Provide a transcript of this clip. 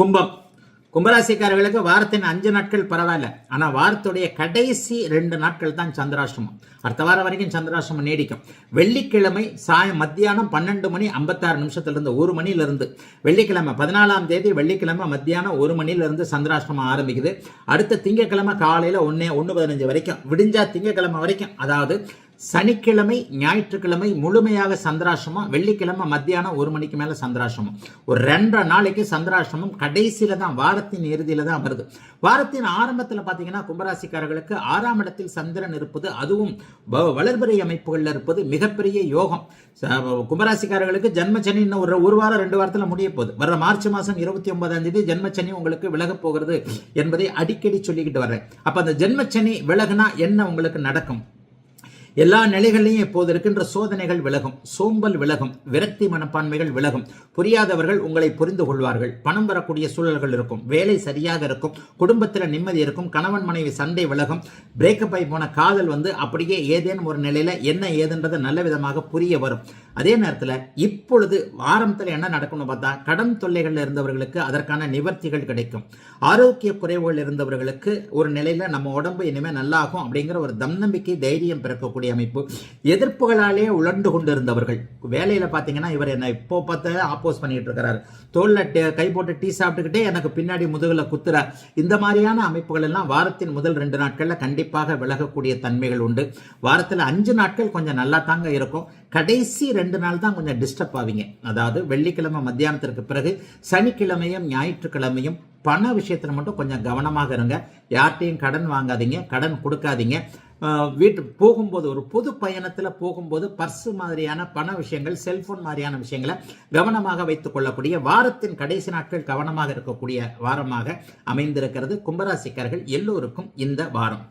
கும்பம். கும்பராசிக்காரர்களுக்கு வாரத்தின் அஞ்சு நாட்கள் பரவாயில்ல. ஆனால் வாரத்துடைய கடைசி ரெண்டு நாட்கள் தான் சந்திராஷ்டமம். அடுத்த வாரம் வரைக்கும் சந்திராஷ்டமம் நீடிக்கும். வெள்ளிக்கிழமை சாயம் மத்தியானம் பன்னெண்டு மணி ஐம்பத்தாறு நிமிஷத்துலேருந்து ஒரு மணிலிருந்து வெள்ளிக்கிழமை பதினாலாம் தேதி வெள்ளிக்கிழமை மத்தியானம் ஒரு மணிலிருந்து சந்திராஷ்டமம் ஆரம்பிக்குது. அடுத்த திங்கக்கிழமை காலையில் ஒன்று ஒன்று பதினஞ்சு வரைக்கும். விடிஞ்சா திங்கக்கிழமை வரைக்கும். அதாவது சனிக்கிழமை ஞாயிற்றுக்கிழமை முழுமையாக சந்திராசிரமம் வெள்ளிக்கிழமை மத்தியானம் ஒரு மணிக்கு மேல சந்திராசிரமம் ஒரு ரெண்டரை நாளைக்கு சந்திராசிரமம் கடைசியில தான் வாரத்தின் இறுதியில தான் வருது. வாரத்தின் ஆரம்பத்தில் பார்த்தீங்கன்னா கும்பராசிக்காரர்களுக்கு ஆறாம் இடத்தில் சந்திரன் இருப்பது அதுவும் வ- வளர்பிறை அமைப்புகளில் இருப்பது மிகப்பெரிய யோகம். கும்பராசிக்காரர்களுக்கு ஜென்மச்சனி இன்னும் ஒரு ஒரு வாரம் ரெண்டு வாரத்தில் முடிய போகுது. வர மார்ச் மாதம் இருபத்தி ஒன்பதாம் தேதி ஜென்மச்சனி உங்களுக்கு விலகப் போகிறது என்பதை அடிக்கடி சொல்லிக்கிட்டு வர்றேன். அப்போ அந்த ஜென்மச்சனி விலகுனா என்ன உங்களுக்கு நடக்கும்? எல்லா நிலைகளிலையும் இப்போது இருக்கின்ற சோதனைகள் விலகும் சோம்பல் விலகும் விரக்தி மனப்பான்மைகள் விலகும். புரியாதவர்கள் உங்களை புரிந்து கொள்வார்கள். பணம் வரக்கூடிய சூழல்கள் இருக்கும். வேலை சரியாக இருக்கும். குடும்பத்தில் நிம்மதி இருக்கும். கணவன் மனைவி சண்டை விலகும். பிரேக்கப் ஆகி போன காதல் வந்து அப்படியே ஏதேனும் ஒரு நிலையில் என்ன ஏதுன்றது நல்ல விதமாக புரிய வரும். அதே நேரத்தில் இப்பொழுது ஆரம்பத்தில் என்ன நடக்கணும் பார்த்தா கடன் தொல்லைகளில் இருந்தவர்களுக்கு அதற்கான நிவர்த்திகள் கிடைக்கும். ஆரோக்கிய குறைவுகள் இருந்தவர்களுக்கு ஒரு நிலையில் நம்ம உடம்பு இனிமேல் நல்லாகும் அப்படிங்கிற ஒரு தன்னம்பிக்கை தைரியம் பிறக்கக்கூடிய அமைப்பு எதிர்ப்புகளாலே உழண்டு கொண்டிருந்தவர்கள். வேலையில் பார்த்தீங்கன்னா இவர் என்ன இப்போ பார்த்து ஆப்போஸ் பண்ணிட்டு இருக்கிறார் தோலில் டே- கை போட்டு டீ சாப்பிட்டுக்கிட்டே எனக்கு பின்னாடி முதுகில் குத்துற இந்த மாதிரியான அமைப்புகள் எல்லாம் வாரத்தின் முதல் ரெண்டு நாட்களில் கண்டிப்பாக விலகக்கூடிய தன்மைகள் உண்டு. வாரத்தில் அஞ்சு நாட்கள் கொஞ்சம் நல்லா தாங்க இருக்கும். கடைசி ரெண்டு நாள் தான் கொஞ்சம் டிஸ்டர்ப் ஆவீங்க. அதாவது வெள்ளிக்கிழமை மத்தியானத்திற்கு பிறகு சனிக்கிழமையும் ஞாயிற்றுக்கிழமையும் பண விஷயத்தில் மட்டும் கொஞ்சம் கவனமாக இருங்க. யார்கிட்டையும் கடன் வாங்காதீங்க கடன் கொடுக்காதீங்க. வீட்டு போகும்போது ஒரு பொது பயணத்தில் போகும்போது பர்ஸு மாதிரியான பண விஷயங்கள் செல்ஃபோன் மாதிரியான விஷயங்களை கவனமாக வைத்துக் கொள்ளக்கூடிய வாரத்தின் கடைசி நாட்கள் கவனமாக இருக்கக்கூடிய வாரமாக அமைந்திருக்கிறது. கும்பராசிக்காரர்கள் எல்லோருக்கும் இந்த வாரம்.